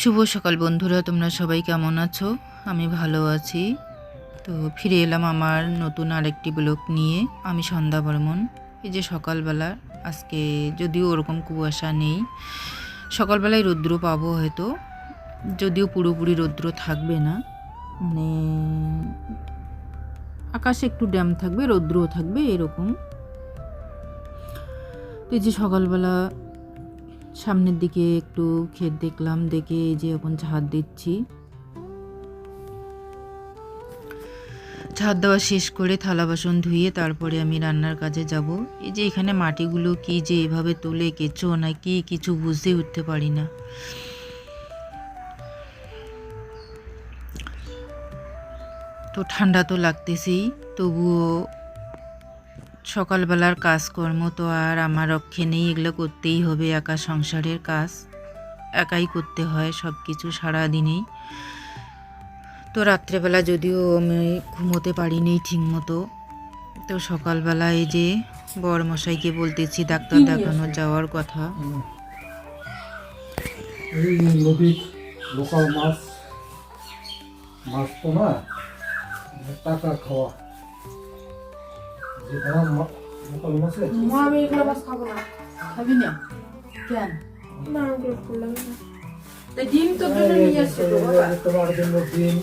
শুভ সকাল বন্ধুরা, তোমরা সবাই কেমন আছো? আমি ভালো আছি। তো ফিরে এলাম আমার নতুন আরেকটি ব্লগ নিয়ে, আমি সন্ধ্যা বর্মন এই যে সকালবেলা, আজকে যদিও ওরকম কুয়াশা নেই, সকালবেলায় রৌদ্র পাবো হয়তো, যদিও পুরোপুরি রৌদ্র থাকবে না। মানে আকাশে একটু ড্যাম থাকবে, রৌদ্রও থাকবে, এরকম। তো এই যে সকালবেলা সামনের দিকে একটু ক্ষেত দেখলাম, দেখে এই যে এখন ঝাড় দিচ্ছি। ঝাড় দেওয়া শেষ করে থালা বাসন ধুয়ে তারপরে আমি রান্নার কাজে যাব। এই যে এখানে মাটিগুলো কি যে এভাবে তুলে কেঁচো না কি কিছু বুঝতে উঠতে পারি না। তো ঠান্ডা তো লাগতেছেই, তবুও সকালবেলার কাজকর্ম তো আর আমার রক্ষে নেই এগুলো করতেই হবে, একা সংসারের কাজ। একাই করতে হয় সব কিছু সারাদিনেই। তো রাত্রেবেলা যদিও আমি ঘুমোতে পারিনি ঠিক মতো তো সকালবেলা এই যে বড় মশাইকে বলতেছি ডাক্তার দেখানো যাওয়ার কথা। টাকা খাওয়া। যে দাম লোকাল মাছের মা আমি এগুলো মাছ খাব না খাবি না কেন না ওগুলো ফুল লাগে না তাই ডিম তো জন্য নিয়ে আসছে তোমার জন্য ডিম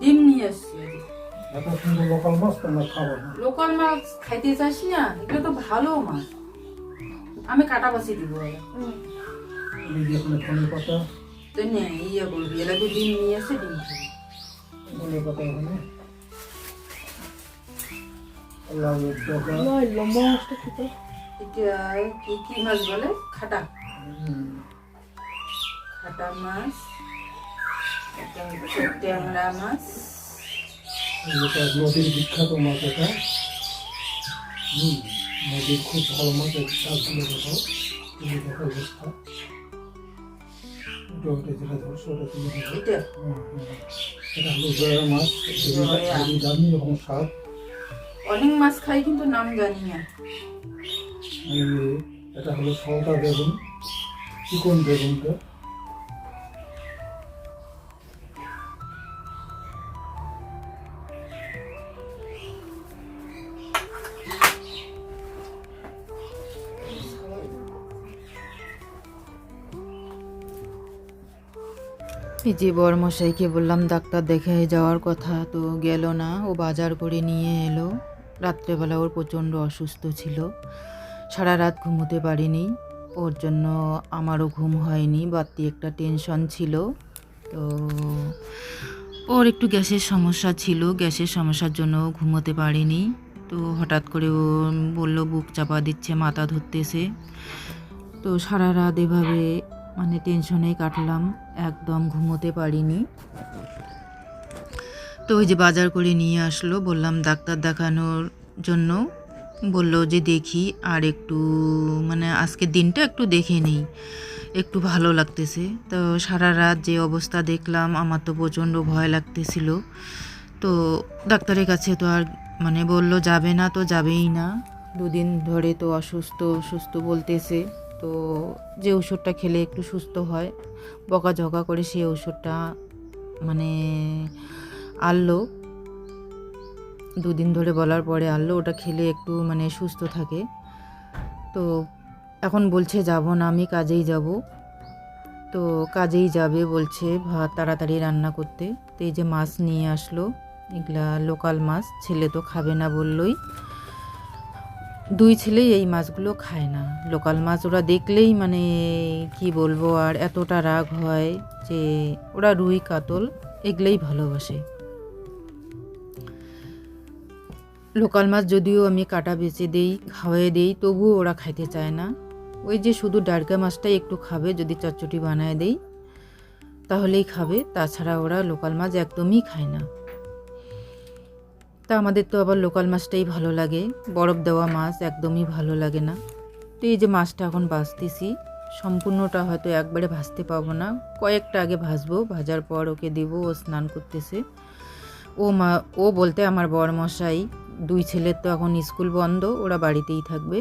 ডিম নিয়ে আসছে এত সুন্দর লোকাল মাছ তোমরা খাইতে চাস না এগুলো তো ভালো মাছ আমি কাটা বাসি দিব। এই যে এখানে ধনে পাতা তো নে ইয়ে করবি এলাকে ডিম নিয়ে আসছে ডিম খাবি ডগা লম্বা মাছটা খেতে কি কি মাছ বলে? খাটা। খাটা মাছ। ট্যাংরা মাছ। নদীর বিখ্যাত মাছ এটা। হুম নদীর খুব ভালো মাছ চাষগুলো দেখো তুমি দেখো অবস্থা। ওটা ওটা যেটা ধরছো ওটা তুমি এটা? হুম, হুম। এটা হলো জয়া মাছ জানি যখন স্বাদ অনেক মাছ খাই কিন্তু নাম জানি না। এটা হলো সলতা বেগুন। চিকন বেগুনটা। এই যে বরমশাইকে বললাম ডাক্তার দেখে যাওয়ার কথা তো গেল না। ও বাজার করে নিয়ে এলো। রাত্রেবেলা ওর প্রচণ্ড অসুস্থ ছিল। সারা রাত ঘুমোতে পারিনি। ওর জন্য আমারও ঘুম হয়নি, বাড়তি একটা টেনশন ছিল। তো ওর একটু গ্যাসের সমস্যা ছিল, গ্যাসের সমস্যার জন্য ঘুমোতে পারিনি। তো হঠাৎ করে ও বলল, বুক চাপা দিচ্ছে, মাথা ধরতেছে। তো সারা রাত এভাবে মানে টেনশনে কাটলাম, একদম ঘুমোতে পারিনি। তো ওই যে বাজার করে নিয়ে আসলো, বললাম ডাক্তার দেখানোর জন্য। বলল যে দেখি আর একটু মানে আজকের দিনটা একটু দেখে নিই, একটু ভালো লাগতেছে। তো সারা রাত যে অবস্থা দেখলাম, আমার তো প্রচণ্ড ভয় লাগতেছিল। তো ডাক্তারের কাছে তো আর মানে বলল যাবে না তো যাবেই না। দুদিন ধরে তো অসুস্থ অসুস্থ বলতেছে। তো যে ওষুধটা খেলে একটু সুস্থ হয়, বকাঝকা করে সেই ওষুধটা মানে আনলো দুদিন ধরে বলার পরে আনলো ওটা খেলে একটু মানে সুস্থ থাকে। তো এখন বলছে যাব না, আমি কাজেই যাব। তো কাজেই যাবে বলছে ভাত তাড়াতাড়ি রান্না করতে। তো এই যে মাছ নিয়ে আসলো, এগুলা লোকাল মাছ, ছেলে তো খাবে না বললই। দুই ছেলেই এই মাছগুলো খায় না। লোকাল মাছ ওরা দেখলেই মানে কি বলব, আর এতটা রাগ হয় যে ওরা রুই, কাতল এগুলোই ভালোবাসে। লোকাল মাছ যদিও আমি কাটা বেচে দেই, খাওয়াই দেই, তবুও ওরা খাইতে চায় না। ওই যে শুধু ডারকা মাছটাই একটু খাবে, যদি চচ্চটি বানায় দেই, তাহলেই খাবে। তাছাড়া ওরা লোকাল মাছ একদমই খায় না। তা আমাদের তো আবার লোকাল মাছটাই ভালো লাগে। বরফ দেওয়া মাছ একদমই ভালো লাগে না। তো এই যে মাছটা এখন ভাজতেছি, সম্পূর্ণটা হয়তো একবারে ভাজতে পাবো না। কয়েকটা আগে ভাজবো, ভাজার পর ওকে দিব, ও স্নান করতেছে। ও মা, ও বলতে আমার বর মশাই দুই ছেলের তো এখন স্কুল বন্ধ, ওরা বাড়িতেই থাকবে।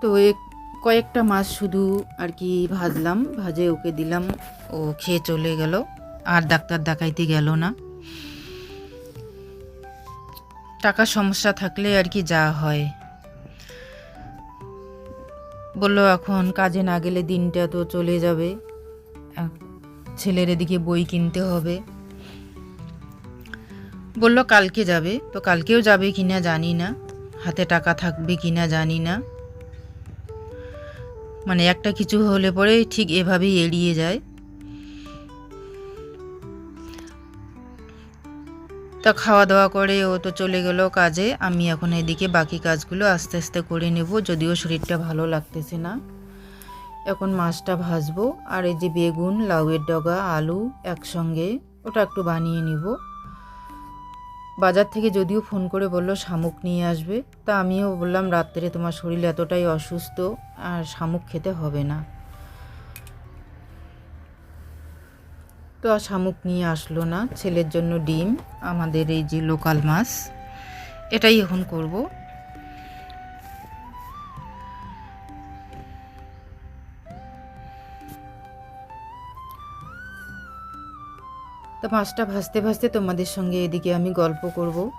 তো এক কয়েকটা মাছ শুধু আর কি ভাজলাম, ভাজে ওকে দিলাম, ও খেয়ে চলে গেল, আর ডাক্তার দেখাইতে গেল না। টাকার সমস্যা থাকলে আর কি যা হয়। বলল, এখন কাজে না গেলে দিনটা তো চলে যাবে। ছেলের এদিকে বই কিনতে হবে। বলল, কালকে যাবে। তো কালকেও যাবে কিনা জানি না। হাতে টাকা থাকবে কিনা জানি না। মানে একটা কিছু হলে পরে ঠিক এভাবেই এড়িয়ে যায়। তা খাওয়া দাওয়া করে ও তো চলে গেল কাজে। আমি এখন এদিকে বাকি কাজগুলো আস্তে আস্তে করে নেব, যদিও শরীরটা ভালো লাগতেছে না। এখন মাছটা ভাজবো আর এই যে বেগুন, লাউয়ের ডগা, আলু একসঙ্গে, ওটা একটু বানিয়ে নিব। বাজার থেকে যদিও ফোন করে বলল শামুক নিয়ে আসবে, তা আমিও বললাম রাত্রে তোমার শরীর এতটাই অসুস্থ আর শামুক খেতে হবে না। তো আর শামুক নিয়ে আসলো না, ছেলের জন্য ডিম, আমাদের এই যে লোকাল মাছ, এটাই এখন করব। তো মাছটা ভাজতে ভাজতে তোমাদের সঙ্গে এদিকে আমি গল্প করব।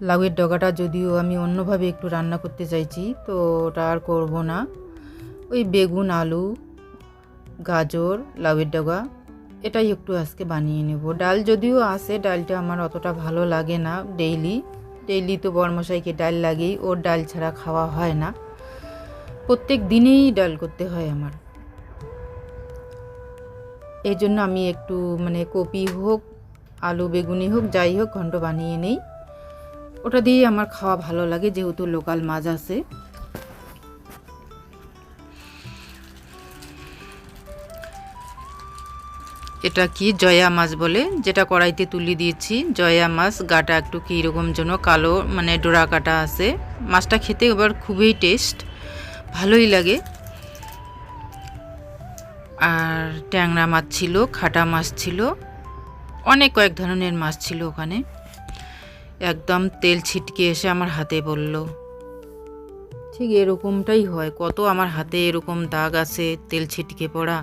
লাউয়ের ডগাটা যদিও আমি অন্যভাবে একটু রান্না করতে চাইছি, তো ওটা আর করব না। ওই বেগুন, আলু, গাজর, লাউয়ের ডগা, এটাই একটু আজকে বানিয়ে নেব। ডাল যদিও আসে ডালটা আমার অতটা ভালো লাগে না ডেইলি। ডেইলি তো বরমশাইকে ডাল লাগেই, ওর ডাল ছাড়া খাওয়া হয় না। প্রত্যেক দিনেই ডাল করতে হয় আমার। এই জন্য আমি একটু মানে কপি হোক, আলু বেগুনি হোক, যাই হোক, ঘন্ট বানিয়ে নেই। ওটা দিয়ে আমার খাওয়া ভালো লাগে, যেহেতু লোকাল মাছ আছে। এটা কি? জয়া মাছ বলে, যেটা কড়াইতে তুলে দিয়েছি। জয়া মাছ, গাটা একটু কীরকম যেন কালো মানে ডোরা কাটা আছে। মাছটা খেতে এবার খুবই টেস্ট ভালোই লাগে। আর ট্যাংরা মাছ ছিল, খাটা মাছ ছিল, অনেক কয়েক ধরনের মাছ ছিল ওখানে। একদম তেল ছিটকে এসে আমার হাতে পড়ল ঠিক এরকমটাই হয়, কত আমার হাতে এরকম দাগ আছে, তেল ছিটকে পড়া?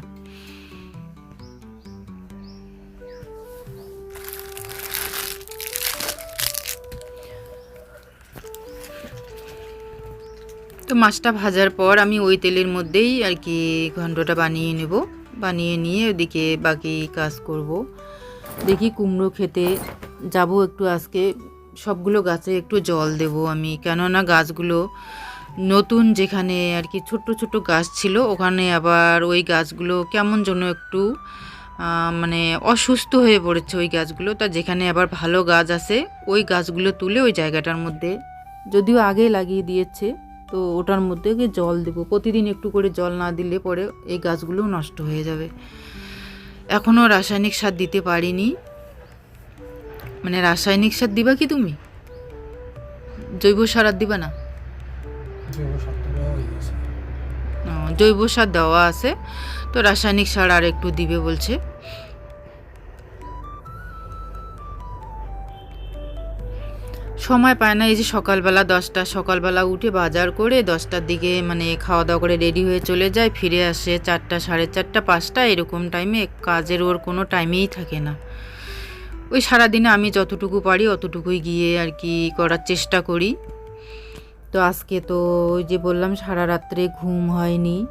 তো মাছটা ভাজার পর আমি ওই তেলের মধ্যেই আর কি ঘন্টটা বানিয়ে নেব। বানিয়ে নিয়ে ওদিকে বাকি কাজ করব। দেখি কুমড়ো খেতে যাব একটু আজকে। সবগুলো গাছে একটু জল দেব আমি, কেননা গাছগুলো নতুন যেখানে আর কি ছোট্ট ছোট্ট গাছ ছিল, ওখানে আবার ওই গাছগুলো কেমন যেন একটু মানে অসুস্থ হয়ে পড়েছে ওই গাছগুলো। তা যেখানে আবার ভালো গাছ আছে, ওই গাছগুলো তুলে ওই জায়গাটার মধ্যে, যদিও আগে লাগিয়ে দিয়েছে। তো ওটার মধ্যে গিয়ে জল দেবো। প্রতিদিন একটু করে জল না দিলে পরে এই গাছগুলোও নষ্ট হয়ে যাবে। এখনও রাসায়নিক সার দিতে পারিনি। মানে রাসায়নিক সার দিবা কি তুমি? জৈব সার আর দিবা না? জৈব সার দেওয়া আছে। তো রাসায়নিক সার আর একটু দিবে বলছে। সময় পায় না, এই যে সকালবেলা দশটা, সকালবেলা উঠে বাজার করে দশটার দিকে মানে খাওয়া দাওয়া করে রেডি হয়ে চলে যায়, ফিরে আসে চারটা, সাড়ে চারটা, পাঁচটা, এরকম টাইমে কাজের ওর কোনো টাইমেই থাকে না। ওই সারাদিনে আমি যতটুকু পারি অতটুকুই গিয়ে আর কি করার চেষ্টা করি। তো আজকে তো ওই যে বললাম, সারা রাত্রে ঘুম হয়নি।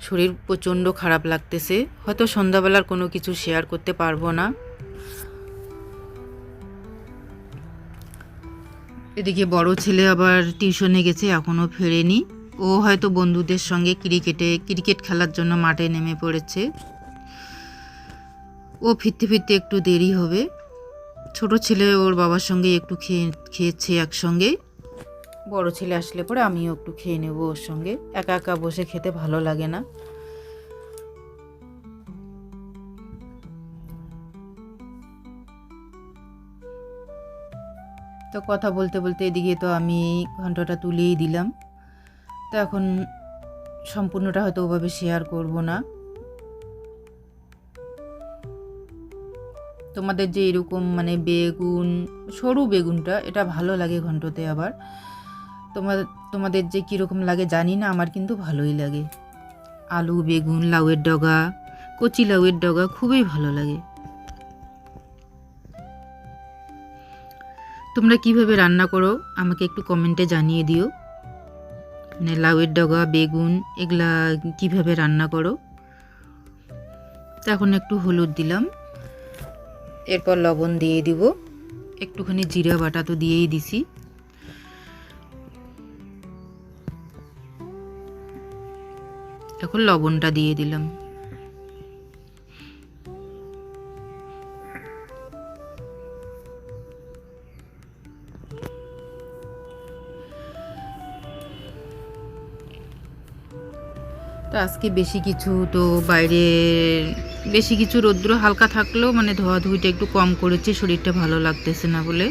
শরীর প্রচণ্ড খারাপ লাগতেছে। হয়তো সন্ধ্যাবেলার কোনো কিছু শেয়ার করতে পারব না। এদিকে বড় ছেলে আবার টিউশনে গেছে এখনও ফেরেনি। ও হয়তো বন্ধুদের সঙ্গে ক্রিকেটে, ক্রিকেট খেলার জন্য মাঠে নেমে পড়েছে। ও ফিরতে ফিরতে একটু দেরি হবে। ছোট ছেলে ওর বাবার সঙ্গে একটু খেয়ে, খেয়েছে একসঙ্গে। বড় ছেলে আসলে পরে আমিও একটু খেয়ে নেব ওর সঙ্গে। একা একা বসে খেতে ভালো লাগে না। তো কথা বলতে বলতে এদিকে তো আমি ঘন্টাটা তুলেই দিলাম। তো এখন সম্পূর্ণটা হয়তো ওভাবে শেয়ার করব না। তোমাদের যে এরকম মানে বেগুন, সরু বেগুনটা, এটা ভালো লাগে ঘন্টতে আবার। তো তোমার, তোমাদের যে কীরকম লাগে জানি না, আমার কিন্তু ভালোই লাগে। আলু, বেগুন, লাউয়ের ডগা, কচি লাউয়ের ডগা খুবই ভালো লাগে। তোমরা কীভাবে রান্না করো, আমাকে একটু কমেন্টে জানিয়ে দিও। মানে লাউয়ের ডগা, বেগুন, এগুলা কীভাবে রান্না করো। এখন একটু হলুদ দিলাম। এরপর লবণ দিয়ে দিব। একটুখানি জিরা বাটা তো দিয়েই দিছি। এখন লবণটা দিয়ে দিলাম। আজকে বেশি কিছু তো বাইরে বেশি কিছু রৌদ্র হালকা থাকলেও মানে ধোয়াধুয়িটা একটু কম করেছে, শরীরটা ভালো লাগতেছে না বলে।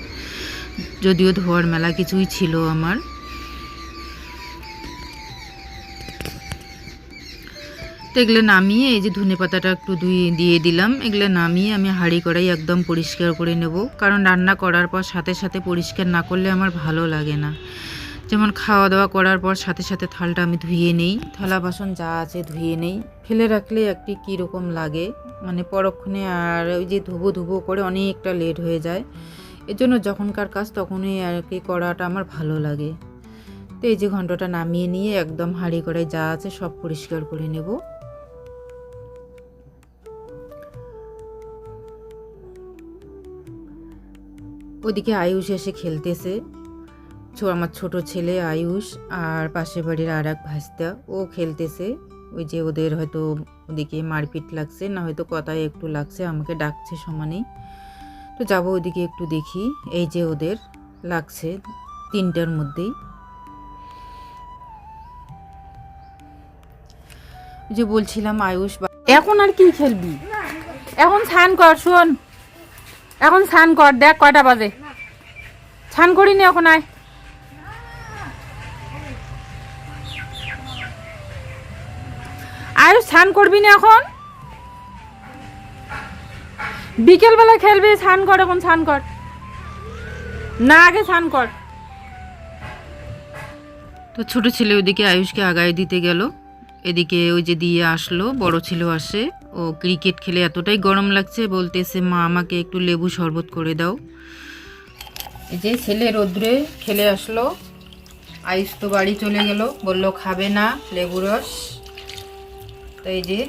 যদিও ধোয়ার মেলা কিছুই ছিল আমার। তো এগুলো নামিয়ে এই যে ধনে পাতাটা একটু ধুয়ে দিয়ে দিলাম। এগুলো নামিয়ে আমি হাঁড়ি কড়াই একদম পরিষ্কার করে নেব। কারণ রান্না করার পর সাথে সাথে পরিষ্কার না করলে আমার ভালো লাগে না। যেমন খাওয়া দাওয়া করার পর সাথে সাথে থালটা আমি ধুয়ে নেই। থালা বাসন যা আছে ধুয়ে নেই। ফেলে রাখলে একটি কীরকম লাগে? মানে পরক্ষণে আর ওই যে ধুবো ধুবো করে অনেকটা লেট হয়ে যায়। এর জন্য যখনকার কাজ তখনই আর কি করাটা আমার ভালো লাগে। তো এই যে ঘন্টাটা নামিয়ে নিয়ে একদম হাঁড়ি কড়াই যা আছে সব পরিষ্কার করে নেব। ওদিকে আয়ুষ এসে খেলতেছে। আমার ছোট ছেলে আয়ুষ আর পাশের বাড়ির আর এক ভাস্তা। ও খেলতেছে। ওই যে ওদের হয়তো ওদিকে মারপিট লাগছে, না হয়তো কথায় একটু লাগছে, আমাকে ডাকছে সমানেই। তো যাব ওদিকে একটু দেখি। এই যে ওদের, লাগছে তিনটার মধ্যেই। যে বলছিলাম আয়ুষ এখন আর কি খেলবি? এখন স্নান কর, শোন। এখন স্নান কর, দেখ কয়টা বাজে। স্নান করিনি এখন, আয় আয়ুষ স্নান করবি না এখন? বিকেলবেলা খেলবি, স্নান কর এখন, স্নান কর। না, আগে স্নান কর। তো ছোট ছেলে ওদিকে আয়ুষকে আগায় দিতে গেল। এদিকে ওই যে দিয়ে আসলো, বড় ছিল আসে। ও ক্রিকেট খেলে এতটাই গরম লাগছে, বলতেছে, মা, আমাকে একটু লেবু শরবত করে দাও। এই যে ছেলে রোদ্রে খেলে আসলো। আয়ুষ তো বাড়ি চলে গেল, বলল, খাবে না লেবু রস। তো এই যে,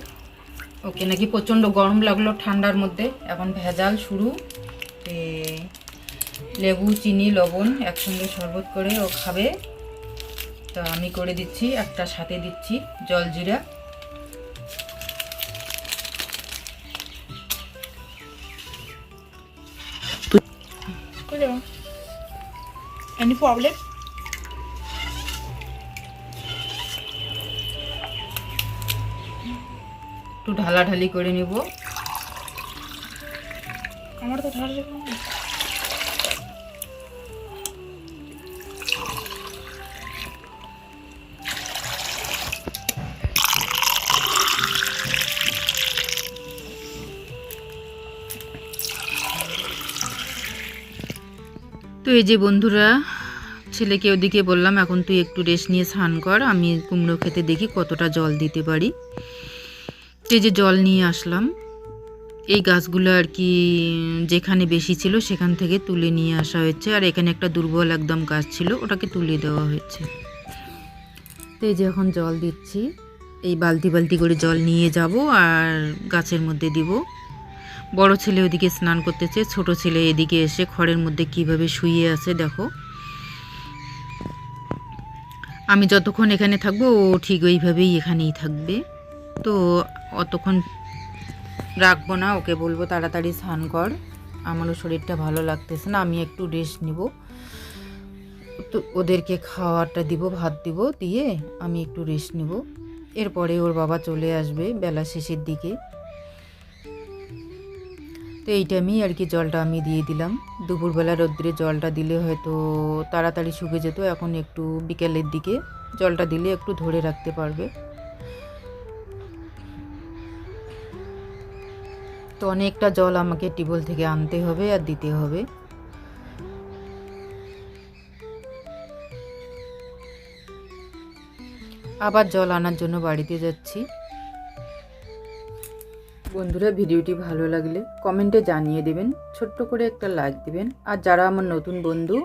ওকে নাকি প্রচণ্ড গরম লাগল ঠান্ডার মধ্যে। এখন ভেজাল শুরু। লেবু, চিনি, লবণ একসঙ্গে শরবত করে ও খাবে। তো আমি করে দিচ্ছি, একটা সাথে দিচ্ছি জল জিরা। Any problem? একটু ঢালাঢালি করে নিব। আমার তো ঠান্ডা তো এই যে বন্ধুরা ছেলেকে ওদিকে বললাম এখন তুই একটু রেস্ট নিয়ে স্নান কর আমি কুমড়ো খেতে দেখি কতটা জল দিতে পারি। যে জল নিয়ে আসলাম, এই গাছগুলো আর কি যেখানে বেশি ছিল সেখান থেকে তুলে নিয়ে আসা হয়েছে। আর এখানে একটা দুর্বল একদম গাছ ছিল, ওটাকে তুলে দেওয়া হয়েছে। তো এই যে এখন জল দিচ্ছি। এই বালতি বালতি করে জল নিয়ে যাব আর গাছের মধ্যে দিব। বড় ছেলে ওদিকে স্নান করতেছে, ছোট ছেলে এদিকে এসে খড়ের মধ্যে কীভাবে শুয়ে আছে দেখো। আমি যতক্ষণ এখানে থাকব, ও ঠিক ওইভাবেই এখানেই থাকবে। তো অতক্ষণ রাখব না, ওকে বলব তাড়াতাড়ি স্নান কর। আমারও শরীরটা ভালো লাগতেছে না, আমি একটু রেস্ট নিব। তো ওদেরকে খাওয়াটা দিব, ভাত দিব দিয়ে আমি একটু রেস্ট নিব। এরপরে ওর বাবা চলে আসবে বেলা শেষের দিকে। তো এই টাইমেই আর কি জলটা আমি দিয়ে দিলাম। দুপুরবেলা রোদ্রে জলটা দিলে হয়তো তাড়াতাড়ি শুকে যেত, এখন একটু বিকেলের দিকে জলটা দিলে একটু ধরে রাখতে পারবে। তো অনেকটা জল আমাকে টিউবওয়েল থেকে আনতে হবে আর দিতে হবে। আবার জল আনার জন্য বাড়িতে যাচ্ছি। বন্ধুরা, ভিডিওটি ভালো লাগলে কমেন্টে জানিয়ে দেবেন, ছোট্ট করে একটা লাইক দিবেন, আর যারা আমার নতুন বন্ধু,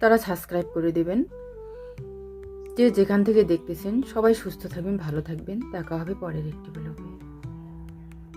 তারা সাবস্ক্রাইব করে দেবেন। যে যেখান থেকে দেখতেছেন, সবাই সুস্থ থাকবেন, ভালো থাকবেন। দেখা হবে পরের একটি ব্লগে